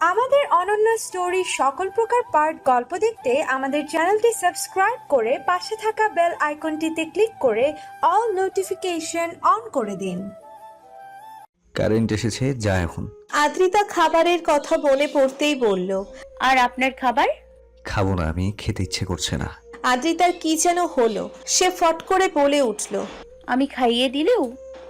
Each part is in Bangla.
আমাদের অনন্য স্টোরি সকল প্রকার পার্ট গল্প দেখতে আমাদের চ্যানেলটি সাবস্ক্রাইব করে পাশে থাকা বেল আইকনটিতে ক্লিক করে অল নোটিফিকেশন অন করে দিন। কারেন্ট এসেছে যা এখন। আদ্রিতা খাবারের কথা মনে পড়তেই বলল আর আপনার খাবার? খাব না আমি খেতে ইচ্ছে করছে না। আদ্রিতার কি যেন হলো সে ফট করে বলে উঠল আমি খাইয়ে দিলেও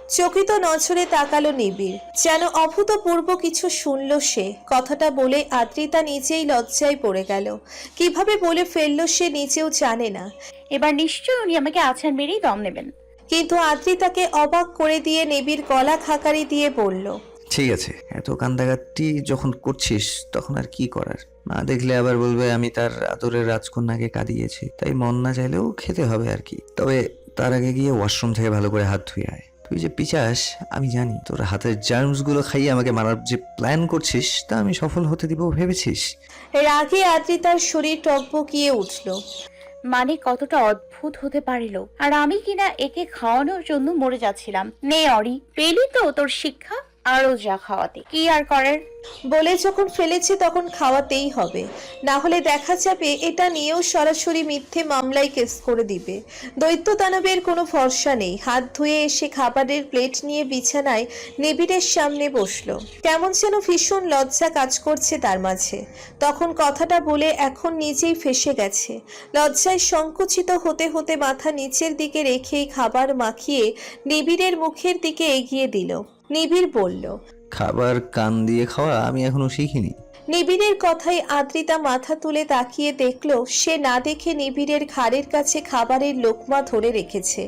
চকিত নজরে তাকালো নিবিড়। যেন অভূতপূর্ব কিছু শুনল সে। কথাটা বলে আদ্রিতা নিজেই লজ্জায় পড়ে গেল। কীভাবে বলে ফেলল সে নিজেও জানে না। এবার নিশ্চয়ই উনি আমাকে আছাড় মেরেই দম নেবেন। কিন্তু আদ্রিতাকে অবাক করে দিয়ে নিবিড় গলা খাকারি দিয়ে বলল ঠিক আছে এত কান্দাগাতি যখন করছিস তখন আর কি করার? না দেখলে আবার বলবে আমি তার আদরের রাজকন্যাকে কাঁদিয়েছি। তাই মন না চাইলেও খেতে হবে আর কি। তবে তার আগে গিয়ে ওয়াশরুম থেকে ভালো করে হাত ধুয়ে আয়। তুই যে পিচাস, আমি জানি। তোর হাতের জার্মসগুলো খাইয়ে আমাকে মারার যে প্ল্যান করছিস, তা আমি সফল হতে দিব ভেবেছিস। রাগে আদ্রিতার শরীর টকবকিয়ে উঠল। মানে কতটা অদ্ভুত হতে পারিল। আর আমি কিনা একে খাওয়ানোর জন্য মরে যাচ্ছিলাম। নে, অরি, পেলি তো তোর শিক্ষা? আরও যা খাওয়াতে। কি আর করার? বলে যখন ফেলেছে তখন খাওয়াতেই হবে। না হলে দেখা যাবে এটা নিয়েও সরাসরি মিথ্যে মামলায় কেস করে দিবে। দৈত্য দানবের কোনো ভরসা নেই। হাত ধুয়ে এসে খাবারের প্লেট নিয়ে বিছানায় নিবিড়ের সামনে বসল। কেমন যেন ভীষণ লজ্জা কাজ করছে তার মাঝে। তখন কথাটা বলে এখন নিজেই ফেসে গেছে। লজ্জায় সংকুচিত হতে হতে মাথা নিচের দিকে রেখেই খাবার মাখিয়ে নিবিড়ের মুখের দিকে এগিয়ে দিল। নিবিড় বলল খাবার কান দিয়ে খাওয়া আমি এখনও শিখিনি। নিবিড়ের কথায় আদ্রিতা মাথা তুলে তাকিয়ে দেখল, সে না দেখে নিবিড়ের ঘাড়ের কাছে খাবারের লোকমা ধরে রেখেছে।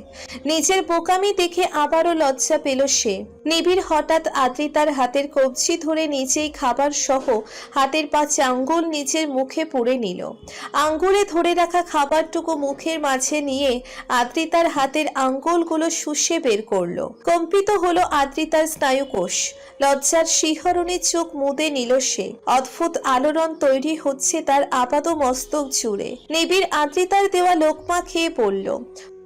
নিজের বোকামি দেখে আবারও লজ্জা পেল সে। নিবিড় হঠাৎ আদ্রিতার হাতের কবজি ধরে নিচেই খাবার সহ হাতের পাঁচ আঙ্গুল নিজের মুখে পুরে নিল। আঙ্গুলে ধরে রাখা খাবারটুকু মুখের মাঝে নিয়ে আদ্রিতার হাতের আঙ্গুলগুলো শুষে বের করল। কম্পিত হলো আদ্রিতার স্নায়ুকোষ। লজ্জার শিহরণে চোখ মুদে নিল সে। অদ্ভুত আলোড়ন তৈরি হচ্ছে তার আপাত মস্তক জুড়ে। নিবিড় আদ্রিতার দেওয়া লোকমা খেয়ে পড়ল।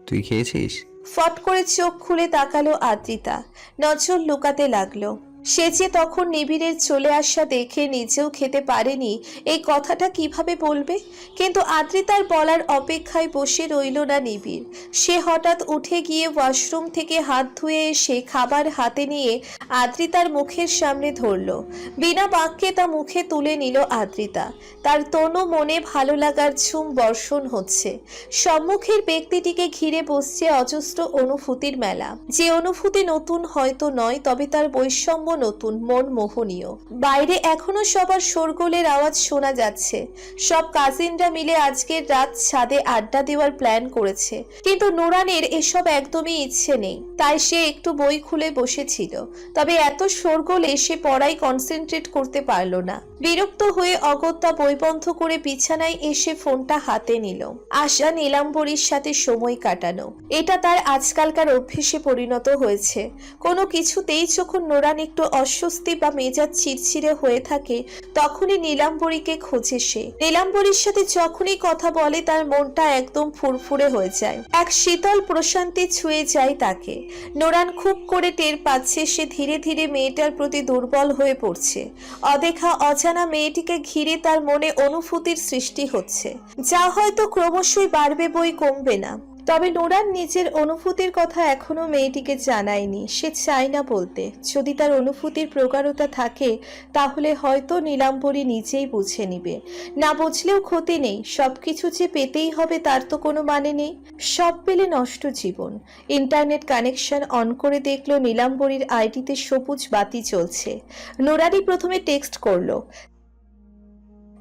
তুই খেয়েছিস? ফট করে চোখ খুলে তাকালো আদ্রিতা নজর লুকাতে লাগল। সে যে তখন নিবিড়ের চলে আসা দেখে নিজেও খেতে পারেনি, এই কথাটা কীভাবে বলবে? কিন্তু আদ্রিতার বলার অপেক্ষায় বসে রইল না নিবিড়। সে হঠাৎ উঠে গিয়ে ওয়াশরুম থেকে হাত ধুয়ে এসে খাবার হাতে নিয়ে আদ্রিতার মুখের সামনে ধরল। বিনা বাক্যে তা মুখে তুলে নিল আদ্রিতা। তার তনু মনে ভালো লাগার ঝুম বর্ষণ হচ্ছে। সম্মুখের ব্যক্তিটিকে ঘিরে বসছে অজস্র অনুভূতির মেলা। যে অনুভূতি নতুন হয়তো নয়, তবে তার বৈষম্য নতুন, মন মোহনীয়। বাইরে এখনও সবার শোরগোলের আওয়াজ শোনা যাচ্ছে। সব কাজিনরা মিলে আজকের রাত ছাদে আড্ডা দেওয়ার প্ল্যান করেছে। কিন্তু নোরানের এসব একদমই ইচ্ছে নেই। তাই সে একটু বই খুলে বসেছিল। তবে এত শোরগোলে সে পড়ায় কনসেন্ট্রেট করতে পারল না। বিরক্ত হয়ে অগত্যা বই বন্ধ করে বিছানায় এসে ফোনটা হাতে নিল। আশা নীলাম্বরীর সাথে সময় কাটানো। এটা তার আজকালকার অভ্যেসে পরিণত হয়েছে। কোনো কিছুতেই যখন নোরান একটু অস্বস্তি বা মেজাজ চিরচিরে হয়ে থাকে, তখনই নীলাম্বরীকে খোঁজে সে। নীলাম্বরীর সাথে যখনই কথা বলে, তার মনটা একদম ফুরফুরে হয়ে যায়। এক শীতল প্রশান্তি ছুঁয়ে যায় তাকে। নোরান খুব করে টের পাচ্ছে, সে ধীরে ধীরে মেয়েটার প্রতি দুর্বল হয়ে পড়ছে। অদেখা অজানা মেয়েটিকে ঘিরে তার মনে অনুভূতির সৃষ্টি হচ্ছে। যা হয়তো ক্রমশই বাড়বে বই কমবে না। তবে নোরান নিজের অনুভূতির কথা এখনও মেয়েটিকে জানায়নি। সে চায় না বলতে। যদি তার অনুভূতির প্রগাঢ়তা থাকে, তাহলে হয়তো নীলাম্বরী নিজেই বুঝে নিবে। না বুঝলেও ক্ষতি নেই। সব কিছু যে পেতেই হবে তার তো কোনো মানে নেই। সব পেলে নষ্ট জীবন। ইন্টারনেট কানেকশন অন করে দেখল নীলাম্বরীর আইডিতে সবুজ বাতি চলছে নোরানি প্রথমে টেক্সট করল।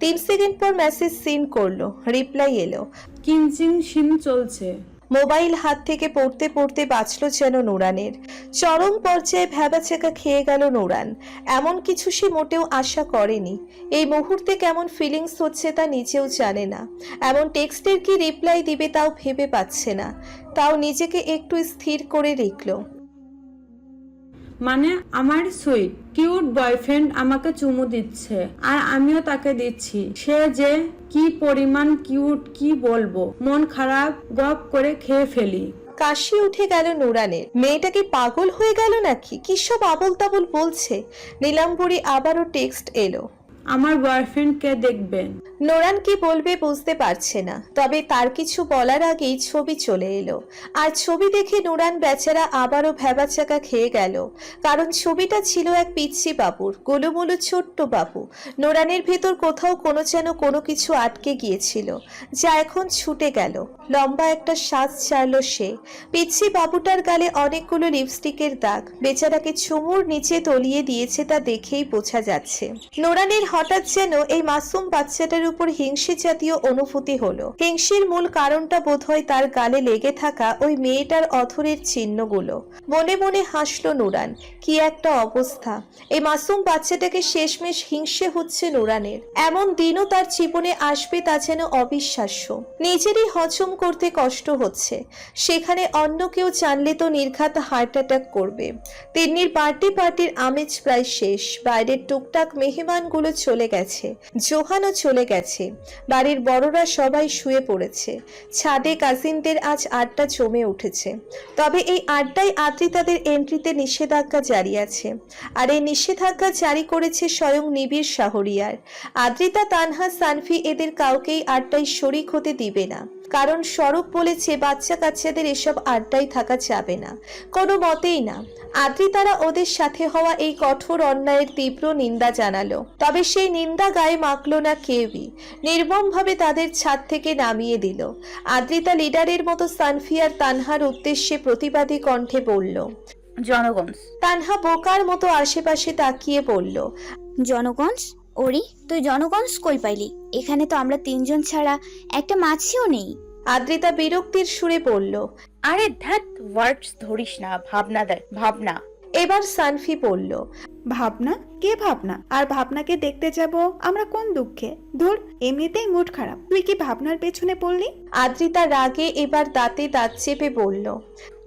তিন সেকেন্ড পর মেসেজ সিন করল। রিপ্লাই এলো। কিঞ্চিন শিন চলছে। মোবাইল হাত থেকে পড়তে পড়তে বাঁচল যেন নোরানের। চরম পর্যায়ে ভ্যাবাচেকা খেয়ে গেল নোরান। এমন কিছু সে মোটেও আশা করেনি। এই মুহূর্তে কেমন ফিলিংস হচ্ছে তা নিজেও জানে না। এমন টেক্সটের কি রিপ্লাই দিবে তাও ভেবে পাচ্ছে না। তাও নিজেকে একটু স্থির করে রেখল। মানে আমার সুইট কিউট বয়ফ্রেন্ড আমাকে চুমু দিচ্ছে, আর আমিও তাকে দিচ্ছি। সে যে কি পরিমাণ কিউট, কি বলব? মন খারাপ, গপ করে খেয়ে ফেলি। কাশি উঠে গেল নুরানের। মেয়েটা কি পাগল হয়ে গেল নাকি? কিসব আবল তাবল বলছে? নীলাম্বরী আবারও টেক্সট এলো। আমার বয়ফ্রেন্ড কে দেখবেন। নোরান কি বলবে বুঝতে পারছে না, তবে তার কিছু বলার আগেই ছবি চলে এলো। আর ছবি দেখে নোরান বেচারা আবারও ভেবাচাকা খেয়ে গেল। কারণ ছবিটা ছিল এক পিচ্ছি বাবুর, গোলুমুলু ছোট্ট বাবু। নোরানের ভেতর কোথাও কোনো যেন কোনো কিছু আটকে গিয়েছিল, যা এখন ছুটে গেল। লম্বা একটা শ্বাস ছাড়ল সে। পিচ্ছি বাবুটার গালে অনেকগুলো লিপস্টিকের দাগ। বেচারাকে চুমুর নিচে তলিয়ে দিয়েছে তা দেখেই বোঝা যাচ্ছে। নোরানের হঠাৎ যেন এই মাসুম বাচ্চাটার উপর হিংসে জাতীয় অনুভূতি হলো। হিংসের মূল কারণটা বোধহয় তার গালে লেগে থাকা ওই মেয়েটার অথরের চিহ্নগুলো। মনে মনে হাসলো নুরান, কি একটা অবস্থা। এই মাসুম বাচ্চাটাকে শেষমেশ হিংসে হচ্ছে নুরানের। এমন দিনও তার জীবনে আসবে তা যেন অবিশ্বাস্য। নিজেরই হজম করতে কষ্ট হচ্ছে। সেখানে অন্য কেউ জানলে তো নির্ঘাত হার্ট অ্যাটাক করবে। তিন্নির পার্টি পার্টির আমেজ প্রায় শেষ। বাইরের টুকটাক মেহমানগুলো চলে গেছে, জোহানও চলে গেছে। বাড়ির বড়রা সবাই শুয়ে পড়েছে। ছাদে কাজিনদের আজ আড্ডা জমে উঠেছে। তবে এই আড্ডায় আদ্রিতাদের এন্ট্রিতে নিষেধাজ্ঞা জারি আছে। আর এই নিষেধাজ্ঞা জারি করেছে স্বয়ং নিবিড় শাহরিয়ার। আদ্রিতা, তানহা, সানফি এদের কাউকেই আড্ডায় শরিক হতে দিবে না। কারণ স্বরূপ বলেছে বাচ্চা কাচ্চাদের এসব আড্ডায় থাকা যাবে না। কোনো মতেই না। আদ্রিতারা ওদের সাথে হওয়া এই কঠোর অন্যায়ের তীব্র নিন্দা জানালো। তবে সেই নিন্দা গায়ে মাখলো না কেউই। নির্মমভাবে তাদের ছাদ থেকে নামিয়ে দিল। আদ্রিতা লিডারের মতো সানফিয়ার তানহার উদ্দেশ্যে প্রতিবাদী কণ্ঠে বলল জনগণ তানহা বোকার মতো আশেপাশে তাকিয়ে বলল জনগণ ওরি তুই জনগণ কই পাইলি। এখানে তো আমরা তিনজন ছাড়া একটা মাছিও নেই। আদ্রিতা বিরক্তির সুরে বলল আরে ধ্যাত ওয়ার্ডস ধরিস না ভাবনা দেয় ভাবনা। এবার সানফি বলল ভাবনা? কে ভাবনা? আর ভাবনাকে দেখতে যাব আমরা কোন দুঃখে? ধুর এমনিতেই মুড খারাপ। তুই কি ভাবনার পেছনে পড়লি? আদ্রিতা রাগে এবার দাঁতে দাঁত চেপে বলল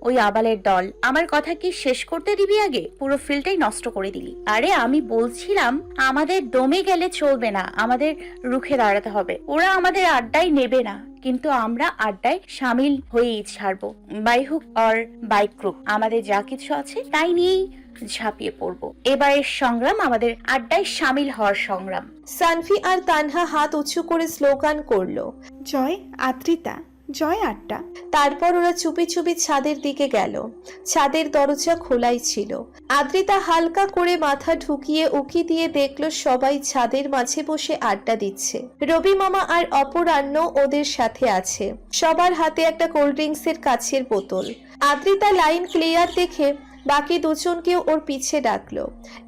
ওই আবালের দল। আমার কথা কি শেষ করতে দিবি আগে? পুরো ফিল্ডটাই নষ্ট করে দিলি। আরে আমি বলছিলাম, আমাদের দমে গেলে চলবে না। আমাদের রুখে দাঁড়াতে হবে। ওরা আমাদের আড্ডায় নেবে না। কিন্তু আমরা আড্ডায় সামিল হয়েই ছাড়বো। By hook or by crook. আমাদের যা কিছু আছে, তাই নিয়েই ঝাঁপিয়ে পড়ব। এবারের সংগ্রাম আমাদের আড্ডায় সামিল হওয়ার সংগ্রাম। সানফি আর তানহা হাত উঁচু করে স্লোগান করল, জয় আদ্রিতা। জয় আটটা তারপর ওরা চুপি চুপি ছাদের দিকে গেল। ছাদের দরজা খোলাই ছিল। আদ্রিতা হালকা করে মাথা ঢুকিয়ে উকি দিয়ে দেখল সবাই ছাদের মাঝে বসে আড্ডা দিচ্ছে। রবি মামা আর অপরাহ্ন ওদের সাথে আছে। সবার হাতে একটা কোল্ড ড্রিঙ্কসের কাছের বোতল। আদ্রিতা লাইন ক্লিয়ার দেখে বাকি দুজনকেও ওর পিছে ডাকলো।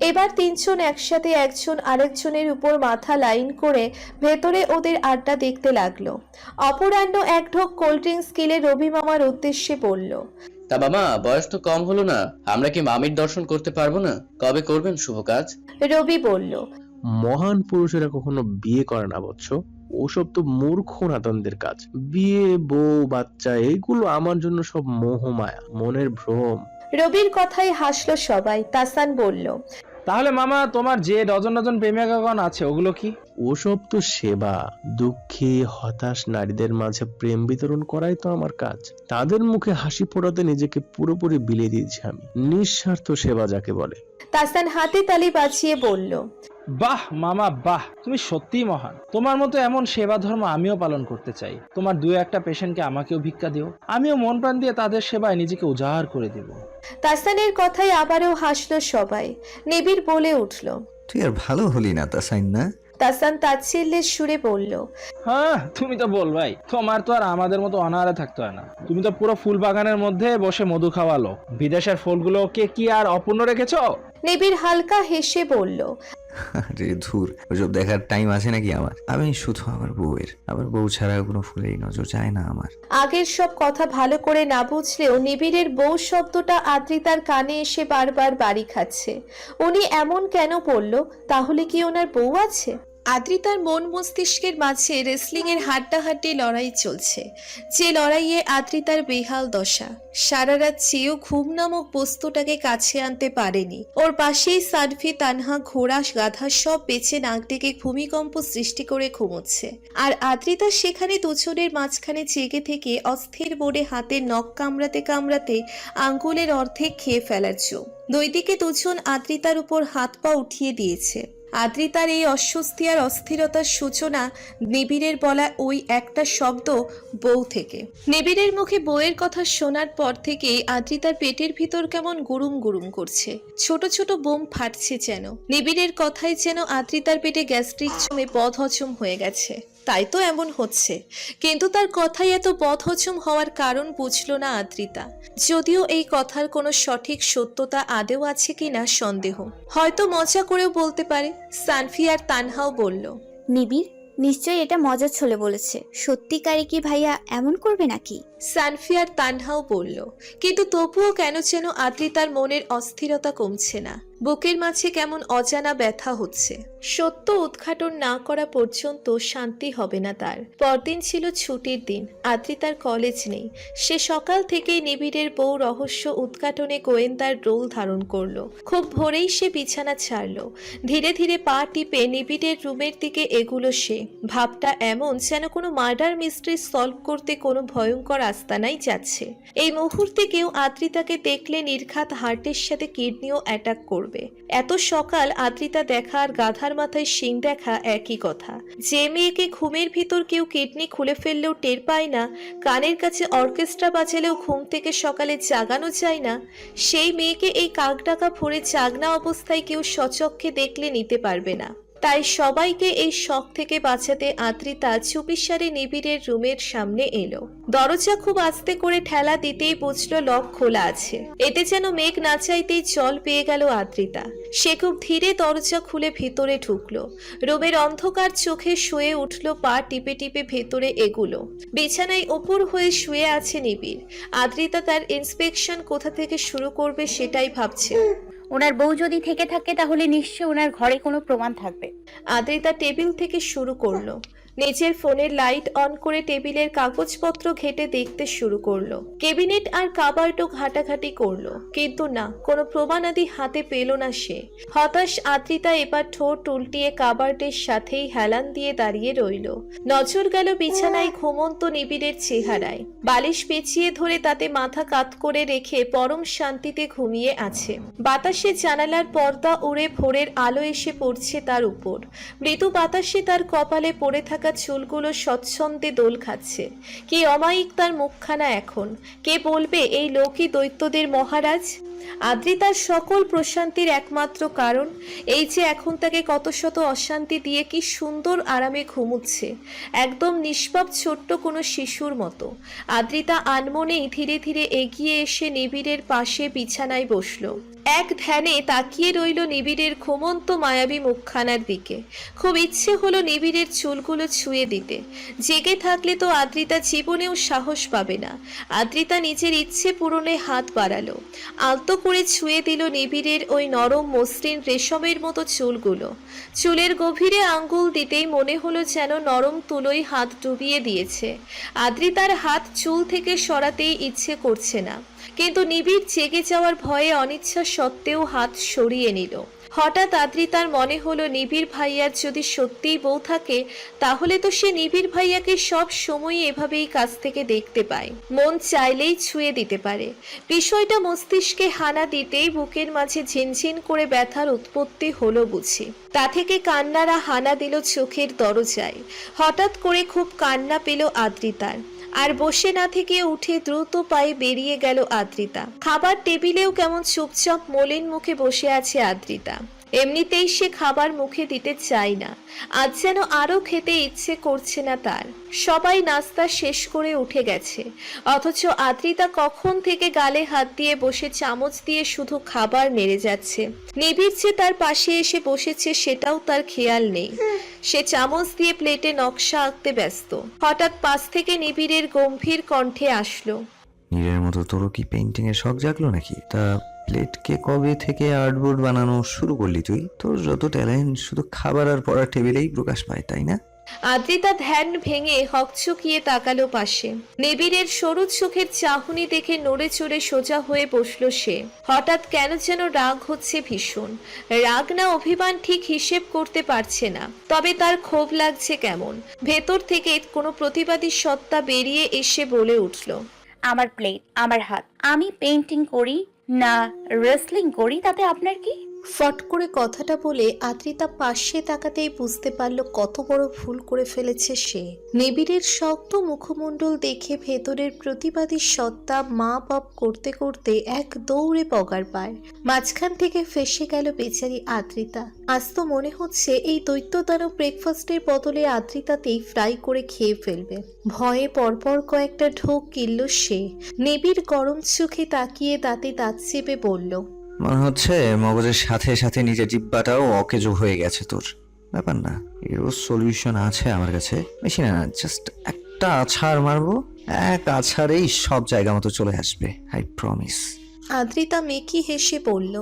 এবার তিনজন একসাথে একজন আরেকজনের উপর মাথা লাইন করে ভেতরে ওদের আড্ডা দেখতে লাগল। অপরাহ্ন এক ঢোক কোল্ড ড্রিঙ্কস কিলে রবি মামার উদ্দেশ্যে বলল তা বাবা বয়স তো কম হলো না। আমরা কি মামির দর্শন করতে পারব না? কবে করবেন শুভ কাজ? রবি বলল মহান পুরুষেরা কখনো বিয়ে করে না বৎস। ওসব তো মূর্খ নাতনদের কাজ। বিয়ে বউ বাচ্চা এইগুলো আমার জন্য সব মোহমায়া মনের ভ্রম। রবির কথায় হাসলো সবাই। তাসান বলল তাহলে মামা তোমার যে ডজন ডজন প্রেমিকাগণ আছে ওগুলো কি? ওসব তো সেবা। দুঃখী হতাশ নারীদের মাঝে প্রেম বিতরণ করাই তো আমার কাজ। তাদের মুখে হাসি ফোটাতে নিজেকে পুরোপুরি বিলিয়ে দিয়েছি আমি। নিঃস্বার্থ সেবা যাকে বলে। তাসান হাতে তালি বাঁচিয়ে বলল বাহ মামা বাহ। তুমি সত্যিই মহান। তোমার মতো এমন সেবা ধর্ম আমিও পালন করতে চাই। তোমার দু একটা পেশেন্টকে আমাকেও ভিক্ষা দিও। আমিও মন প্রাণ দিয়ে তাদের সেবায় নিজেকে উজাড় করে দেব। তাসানের কথায় আবারও হাসলো সবাই। নিবিড় বলে উঠল তুই আর ভালো হলি না তা সাইন না? তাসান তাচ্ছিল্যের সুরে বলল হ্যাঁ তুমি তো বল ভাই তোমার তো আর আমাদের মতো অনাহারে থাকতে হয় না। তুমি তো পুরো ফুল বাগানের মধ্যে বসে মধু খাওয়ালো। বিদেশের ফুলগুলোকে কি আর অপূর্ণ রেখেছো? নিবিড় হালকা হেসে বলল আরে ধুর, ওসব দেখার টাইম আছে নাকি আমার? আমি শুধু আমার বউয়ের। আমার বউ ছাড়া কোনো ফুলেই নজর যায় না আমার। আগের সব কথা ভালো করে না বুঝলেও নিবিড়ের বউ শব্দটা আদ্রিতার কানে এসে বারবার বাড়ি খাচ্ছে। উনি এমন কেন বলল? তাহলে কি ওনার বউ আছে? আদ্রিতার মন মস্তিষ্কের মাঝে রেসলিং এর হাড্ডাহাড্ডি লড়াই চলছে। যে লড়াইয়ে আদ্রিতার বেহাল দশা, সারা রাত চেয়েও ঘুম নামক বস্তুটাকে কাছে আনতে পারেনি। ওর পাশেই সানভি, তানহা, ঘোড়া, গাধা সব বেছে নাক ডেকে ভূমিকম্প সৃষ্টি করে ঘুমোচ্ছে। আর আদ্রিতা সেখানে দুজনের মাঝখানে জেগে থেকে অস্থির বোর্ডে হাতের নখ কামড়াতে কামড়াতে আঙ্গুলের অর্ধেক খেয়ে ফেলার জো। দুই দিকে দুজন আদ্রিতার উপর হাত পা উঠিয়ে দিয়েছে। আদ্রিতার এই অস্বস্তি আর অস্থিরতার সূচনা নিবিড়ের বলা ওই একটা শব্দ বউ থেকে। নিবিড়ের মুখে বউয়ের কথা শোনার পর থেকে আদ্রিতার পেটের ভিতর কেমন গুরুম গুরুম করছে। ছোট ছোট বোম ফাটছে যেন। নিবিড়ের কথাই যেন আদ্রিতার পেটে গ্যাস্ট্রিক জমে বদহজম হয়ে গেছে। তাই তো এমন হচ্ছে। কিন্তু তার কথাই এত বদহজম হওয়ার কারণ বুঝল না আদ্রিতা। যদিও এই কথার কোনো সঠিক সত্যতা আদেও আছে কিনা সন্দেহ। হয়তো মজা করেও বলতে পারে সানফি আর তানহাও বলল। নিবিড় নিশ্চয়ই এটা মজার ছলে বলেছে। সত্যিকারে কি ভাইয়া এমন করবে নাকি? সানফি আর তানহাও বলল কিন্তু তবুও কেন যেন আদ্রিতার মনের অস্থিরতা কমছে না। বুকের মাঝে কেমন অজানা ব্যথা হচ্ছে। সত্য উদ্ঘাটন না করা পর্যন্ত শান্তি হবে না তার। পরদিন ছিল ছুটির দিন আদ্রিতার কলেজ নেই। সে সকাল থেকেই নিবিড়ের বউ রহস্য উদ্ঘাটনে গোয়েন্দার রোল ধারণ করল। খুব ভোরেই সে বিছানা ছাড়লো। ধীরে ধীরে পা টিপে নিবিড়ের রুমের দিকে এগুলো সে। ভাবটা এমন যেন কোনো মার্ডার মিস্ট্রি সলভ করতে কোনো ভয়ঙ্কর আস্তানাই যাচ্ছে। এই মুহূর্তে কেউ আদ্রিতাকে দেখলে নির্ঘাত হার্টের সাথে কিডনিও অ্যাটাক করবে এত সকাল আদ্রিতা দেখা আর গাধার মাথায় শিং দেখা একই কথা। যে মেয়েকে ঘুমের ভিতর কেউ কিডনি খুলে ফেললেও টের পায় না, কানের কাছে অর্কেস্ট্রা বাজালেও ঘুম থেকে সকালে জাগানো যায় না, সেই মেয়েকে এই কাক ডাকা ভরে চাগনা অবস্থায় কেউ সচক্ষে দেখলে নিতে পারবে না। তাই সবাইকে এই শখ থেকে বাঁচাতে আদ্রিতা চুপিসারে নিবিড়ের রুমের সামনে এলো। দরজা খুব আস্তে করে ঠেলা দিতেই বুঝলো লক খোলা আছে। এতে যেন মেঘ না চাইতেই জল পেয়ে গেল আদ্রিতা। সে খুব ধীরে দরজা খুলে ভিতরে ঢুকলো। রুমের অন্ধকার চোখে শুয়ে উঠল, পা টিপে টিপে ভেতরে এগুলো। বিছানায় ওপর হয়ে শুয়ে আছে নিবিড়। আদ্রিতা তার ইন্সপেকশন কোথা থেকে শুরু করবে সেটাই ভাবছে। ওনার বউ যদি থেকে থাকে, তাহলে নিশ্চয়ই ওনার ঘরে কোনো প্রমাণ থাকবে। আদ্রিতা টেবিল থেকে শুরু করল। নিজের ফোনের লাইট অন করে টেবিলের কাগজপত্র ঘেটে দেখতে শুরু করল। কেবিনেট আর কাবার্ডও ঘাটাঘাটি করল। কিন্তু না, কোনো প্রমাণাদি হাতে পেল না সে। হতাশ আদ্রিতা এবার ঠোঁট উল্টিয়ে কাবার্ডের সাথেই হেলান দিয়ে দাঁড়িয়ে রইল। নজর গেল বিছানায় ঘুমন্ত নিবিড়ের চেহারায়। বালিশ পেঁচিয়ে ধরে তাতে মাথা কাত করে রেখে পরম শান্তিতে ঘুমিয়ে আছে। বাতাসে জানালার পর্দা উড়ে ভোরের আলো এসে পড়ছে তার উপর। মৃদু বাতাসে তার কপালে পড়ে থাকা চুলগুলো স্বচ্ছন্দে দোল খাচ্ছে। কি অমায়িক তার মুখখানা এখন? কে বলবে এই লোকই দৈত্যদের মহারাজ? আদ্রিতার সকল প্রশান্তির একমাত্র কারণ। এই যে এখন তাকে কত শত অশান্তি দিয়ে কি সুন্দর আরামে ঘুমুচ্ছে। একদম নিষ্পাপ ছোট্ট কোনো শিশুর মতো। আদ্রিতা আনমনেই ধীরে ধীরে এগিয়ে এসে নিবিড়ের পাশে বিছানায় বসল। এক ধ্যানে তাকিয়ে রইল নিবিড়ের ঘুমন্ত মায়াবী মুখখানার দিকে। খুব ইচ্ছে হলো নিবিড়ের চুলগুলো ছুঁয়ে দিতে। জেগে থাকলে তো আদ্রিতা জীবনেও সাহস পাবে না। আদ্রিতা নিজের ইচ্ছে পূরণে হাত বাড়ালো। আলতো করে ছুঁয়ে দিল নিবিড়ের ওই নরম মসৃণ রেশমের মতো চুলগুলো। চুলের গভীরে আঙ্গুল দিতেই মনে হলো যেন নরম তুলোই হাত ডুবিয়ে দিয়েছে। আদ্রিতার হাত চুল থেকে সরাতেই ইচ্ছে করছে না। কিন্তু নিবিড় জেগে যাওয়ার ভয়ে অনিচ্ছা সত্ত্বেও হাত সরিয়ে নিল। হঠাৎ আদ্রিতার মনে হলো নিবিড় ভাইয়ার যদি সত্যিই বউ থাকে, তাহলে তো সে নিবিড় ভাইয়াকে সব সময় এভাবেই কাছ থেকে দেখতে পায়। মন চাইলেই ছুঁয়ে দিতে পারে। বিষয়টা মস্তিষ্কে হানা দিতেই বুকের মাঝে ঝিনঝিন করে ব্যথার উৎপত্তি হলো বুঝি। তা থেকে কান্নারা হানা দিল চোখের দরজায়। হঠাৎ করে খুব কান্না পেল আদ্রিতার আর বসে না থেকে উঠে দ্রুত পায়ে বেরিয়ে গেল আদ্রিতা। খাবার টেবিলেও কেমন চুপচাপ মলিন মুখে বসে আছে আদ্রিতা। এমনিতেই সে খাবার মুখে দিতে চায় না। আজ যেন আরও খেতে ইচ্ছে করছে না তার। সবাই নাস্তা শেষ করে উঠে গেছে। অথচ আদ্রিতা কখন থেকে গালে হাত দিয়ে বসে চামচ দিয়ে শুধু খাবার নেড়ে যাচ্ছে। নিবিড় যে তার পাশে এসে বসেছে সেটাও তার খেয়াল নেই। সে চামচ দিয়ে প্লেটে নকশা আঁকতে ব্যস্ত। হঠাৎ পাশ থেকে নিবিড়ের গম্ভীর কণ্ঠে আসলো, নীরের মতো তোরও কি পেন্টিং এর শখ জাগলো নাকি? তা প্লেটকে কবে থেকে আর্টবোর্ড বানানো শুরু করলি তুই? তোর যত ট্যালেন্ট শুধু খাবার আর পড়ার টেবিলেই প্রকাশ পায় তাই না? আদ্রিতা ধ্যান ভেঙে হকচকিয়ে তাকালো পাশে। নেবিরের সরু চোখের চাহনি দেখে নড়ে চড়ে সোজা হয়ে বসল সে। হঠাৎ কেন যেন রাগ হচ্ছে ভীষণ। রাগ না অভিমান ঠিক হিসেব করতে পারছে না। তবে তার ক্ষোভ লাগছে কেমন? ভেতর থেকে কোনো প্রতিবাদী সত্তা বেরিয়ে এসে বলে উঠল আমার প্লেট আমার হাত আমি পেন্টিং করি না রেসলিং করি তাতে আপনার কি? ফট করে কথাটা বলে আদ্রিতা পাশে তাকাতেই বুঝতে পারল কত বড় ভুল করে ফেলেছে সে। নিবিড়ের শক্ত মুখমণ্ডল দেখে ভেতরের প্রতিবাদী সত্তা মা বাপ করতে করতে এক দৌড়ে পগার পায়। মাঝখান থেকে ফেসে গেল বেচারি আদ্রিতা। আজ তো মনে হচ্ছে এই দৈত্যদানব ব্রেকফাস্টের বদলে আদ্রিতাতেই ফ্রাই করে খেয়ে ফেলবে। ভয়ে পরপর কয়েকটা ঢোক কিনল সে। নেবির গরম চোখে তাকিয়ে দাঁতে দাঁত চেপে বলল মনে হচ্ছে মগজের সাথে সাথে নিজের জিব্বাটাও অকেজো হয়ে গেছে তোর। ব্যাপার না, এরও সলিউশন আছে আমার কাছে। বেশি না জাস্ট একটা আছাড় মারবো, এক আছাড়েই সব জায়গা মতো চলে আসবে আই প্রমিস আদ্রিতা মেকি হেসে বলল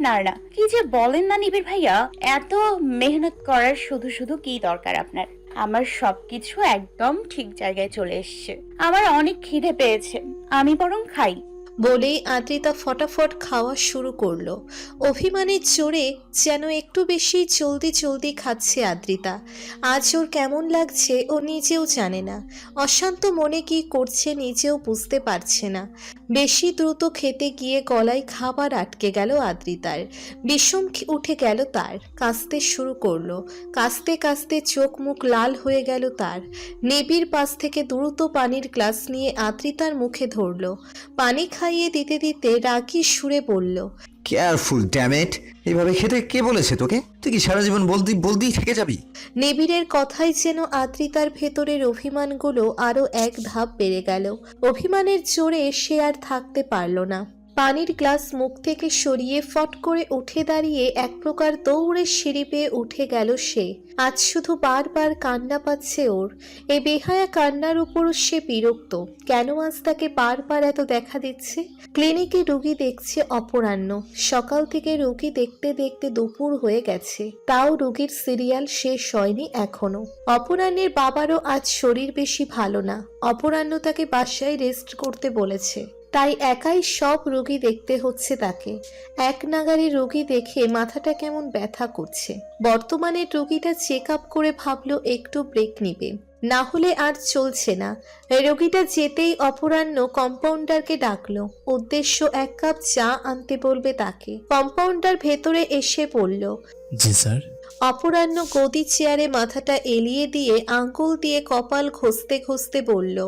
না না কি যে বলেন না নিবিড় ভাইয়া, এত মেহনত করার শুধু শুধু কি দরকার আপনার? আমার সবকিছু একদম ঠিক জায়গায় চলে এসছে। আমার অনেক খিদে পেয়েছে। আমি বরং খাই। বলেই আদ্রিতা ফটাফট খাওয়া শুরু করল। অভিমানের জোরে যেন একটু বেশি জলদি জলদি খাচ্ছে আদ্রিতা। আজ ওর কেমন লাগছে ও নিজেও জানে না। অশান্ত মনে কি করছে নিজেও বুঝতে পারছে না। বেশি দ্রুত খেতে গিয়ে গলায় খাবার আটকে গেল আদ্রিতার। বিষম উঠে গেল তার। কাঁচতে শুরু করল। কাঁচতে কাঁচতে চোখ মুখ লাল হয়ে গেল তার। নেবির পাশ থেকে দ্রুত পানির গ্লাস নিয়ে আদ্রিতার মুখে ধরলো। পানি খাইয়ে দিতে দিতে রাগি সুরে বলল কেয়ারফুল ড্যামেট এভাবে খেতে কে বলেছে তোকে? তুই কি সারা জীবন বলদি বলতেই থেকে যাবি? নিবিড়ের কথাই যেন আদ্রিতার ভেতরের অভিমানগুলো আরও এক ধাপ বেড়ে গেল। অভিমানের জোরে সে আর থাকতে পারল না। পানির গ্লাস মুখ থেকে সরিয়ে ফট করে উঠে দাঁড়িয়ে এক প্রকার দৌড়ে সিঁড়ি পেয়ে উঠে গেল সে। আজ শুধু বারবার কান্না পাচ্ছে ওর। এ বেহায়া কান্নার উপরও সে বিরক্ত। কেন আজ তাকে বারবার এত দেখা দিচ্ছে? ক্লিনিকে রুগী দেখছে অপরাহ্ন। সকাল থেকে রুগী দেখতে দেখতে দুপুর হয়ে গেছে। তাও রুগীর সিরিয়াল শেষ হয়নি এখনও। অপরাহ্নের বাবারও আজ শরীর বেশি ভালো না। অপরাহ্ন তাকে বাসায় রেস্ট করতে বলেছে। তাই একাই সব রোগী দেখতে হচ্ছে তাকে। এক নাগারে রোগী দেখে মাথাটা কেমন ব্যথা করছে। বর্তমানে রোগীটা চেক আপ করে ভাবলো একটু ব্রেক নিবে। না হলে আর চলছে না। রোগীটা যেতেই অপরাহ্ন কম্পাউন্ডারকে ডাকলো। উদ্দেশ্য এক কাপ চা আনতে বলবে তাকে। কম্পাউন্ডার ভেতরে এসে পড়ল জি স্যার। অপরাহ্ন গদি চেয়ারে মাথাটা এলিয়ে দিয়ে আঙ্গুল দিয়ে কপাল ঘষতে ঘষতে বলল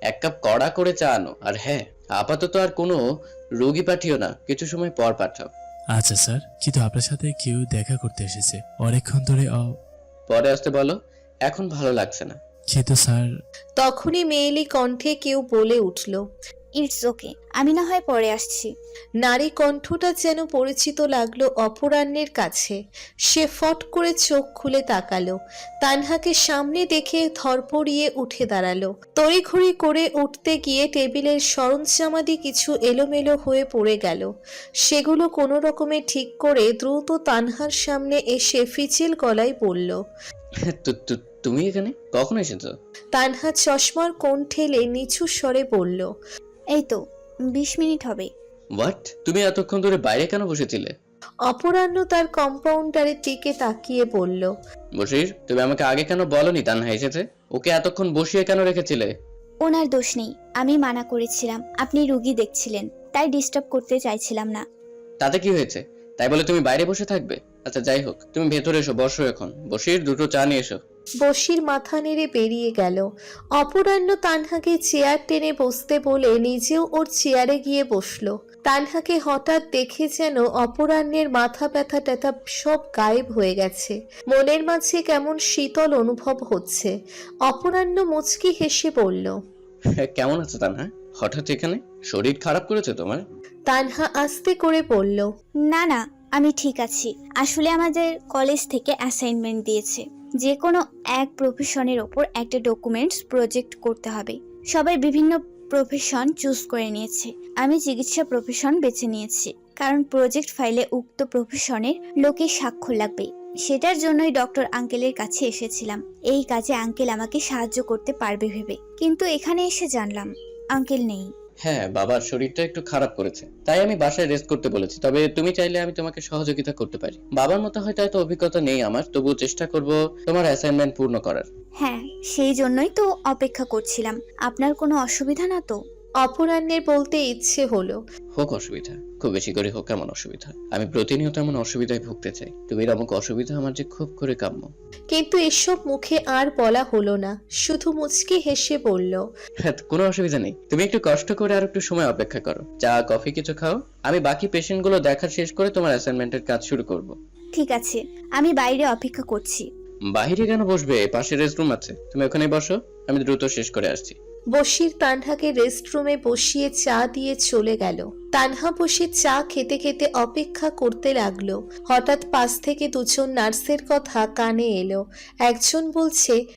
এক কাপ কড়া করে চা আনো আর হ্যাঁ। আপাতত আর কোনো রোগী পাঠিও না। কিছু সময় পর পাঠাও। আচ্ছা স্যার। কিন্তু আপনার সাথে কেউ দেখা করতে এসেছে। অনেকক্ষণ ধরে অ- পরে আসতে বলো। এখন ভালো লাগছে না। কিন্তু স্যার। তখনই মেয়েলি কণ্ঠে কেউ বলে উঠল ইটস ওকে আমি না হয় পরে আসছি। নারী কণ্ঠটা যেন পরিচিত লাগল অপরাহ্নের কাছে। সে ফট করে চোখ খুলে তাকালো। তানহাকে সামনে দেখে ধরপড়িয়ে উঠে দাঁড়াল। তড়িঘড়ি করে উঠতে গিয়ে টেবিলের সরঞ্জামাদি কিছু এলোমেলো হয়ে পড়ে গেল। সেগুলো কোনো রকমে ঠিক করে দ্রুত তানহার সামনে এসে ফিচিল গলায় বলল তু- তু- তুমি এখানে? কখন এসেছ? তানহা চশমার কোণ ঠেলে নিচু স্বরে বলল এই তো বিশ মিনিট হবে। হোয়াট তুমি এতক্ষণ ধরে বাইরে কেন বসেছিলে? অপরাহ্ন তার কম্পাউন্ডারের দিকে তাকিয়ে বলল বসির তুমি আমাকে আগে কেন বলনি তানহা এসেছে ওকে এতক্ষণ বসিয়ে কেন রেখেছিলে? ওনার দোষ নেই আমি মানা করেছিলাম আপনি রুগী দেখছিলেন তাই ডিস্টার্ব করতে চাইছিলাম না। তাতে কি হয়েছে? তাই বলে তুমি বাইরে বসে থাকবে? আচ্ছা যাই হোক তুমি ভেতরে এসো বসো এখন। বসির দুটো চা নিয়ে এসো। বসির মাথা নেড়ে বেরিয়ে গেল। অপরাহ্ন তানহাকে চেয়ার টেনে বসতে বলে নিজেও ওর চেয়ারে গিয়ে বসল। তানহাকে হঠাৎ দেখে যেন অপরাহ্নের মাথা ব্যথা ট্যাথা সব গায়েব হয়ে গেছে। মনের মাঝে কেমন শীতল অনুভব হচ্ছে। অপরাহ্ন মুচকি হেসে বলল কেমন আছো তানহা? হঠাৎ এখানে? শরীর খারাপ করেছে তোমার? তানহা আস্তে করে বলল না না আমি ঠিক আছি। আসলে আমাদের কলেজ থেকে অ্যাসাইনমেন্ট দিয়েছে। যে কোনো এক প্রফেশনের ওপর একটা ডকুমেন্টস প্রজেক্ট করতে হবে। সবাই বিভিন্ন প্রফেশন চুজ করে নিয়েছে। আমি চিকিৎসা প্রফেশন বেছে নিয়েছি। কারণ প্রজেক্ট ফাইলে উক্ত প্রফেশনের লোকের স্বাক্ষর লাগবে। সেটার জন্যই ডক্টর আঙ্কেলের কাছে এসেছিলাম। এই কাজে আঙ্কেল আমাকে সাহায্য করতে পারবে ভেবে। কিন্তু এখানে এসে জানলাম আঙ্কেল নেই। হ্যাঁ বাবার শরীরটা একটু খারাপ করেছে। তাই আমি বাসায় রেস্ট করতে বলেছি। তবে তুমি চাইলে আমি তোমাকে সহযোগিতা করতে পারি। বাবার মতো হয়তো এত অভিজ্ঞতা নেই আমার, তবুও চেষ্টা করব তোমার অ্যাসাইনমেন্ট পূর্ণ করার। হ্যাঁ সেই জন্যই তো অপেক্ষা করছিলাম। আপনার কোনো অসুবিধা না তো? অপরাহ্নের বলতে ইচ্ছে হলো। হোক অসুবিধা খুব বেশি করে হোক এমন অসুবিধা। আমি প্রতিনিয়ত এমন অসুবিধায় ভুগতে চাই। তুমি এরকম অসুবিধা আমার যে খুব করে কাম্য। কিন্তু এসব মুখে আর বলা হলো না শুধু মুচকি হেসে বলল হ্যাঁ কোনো অসুবিধা নেই। তুমি একটু কষ্ট করে আর একটু সময় অপেক্ষা করো। চা কফি কিছু খাও। আমি বাকি পেশেন্টগুলো দেখা শেষ করে তোমার অ্যাসাইনমেন্টের কাজ শুরু করব। ঠিক আছে আমি বাইরে অপেক্ষা করছি। বাইরে কেন বসবে? পাশে রেস্টরুম আছে। তুমি ওখানে বসো আমি দ্রুত শেষ করে আসছি। বশির তানহাকে রেস্টরুমে বসিয়ে চা দিয়ে চলে গেল। তানহা বসে চা খেতে খেতে অপেক্ষা করতে লাগল। হঠাৎ পাশ থেকে দুজন নার্সের কথা কানে এলো। একজন বলছে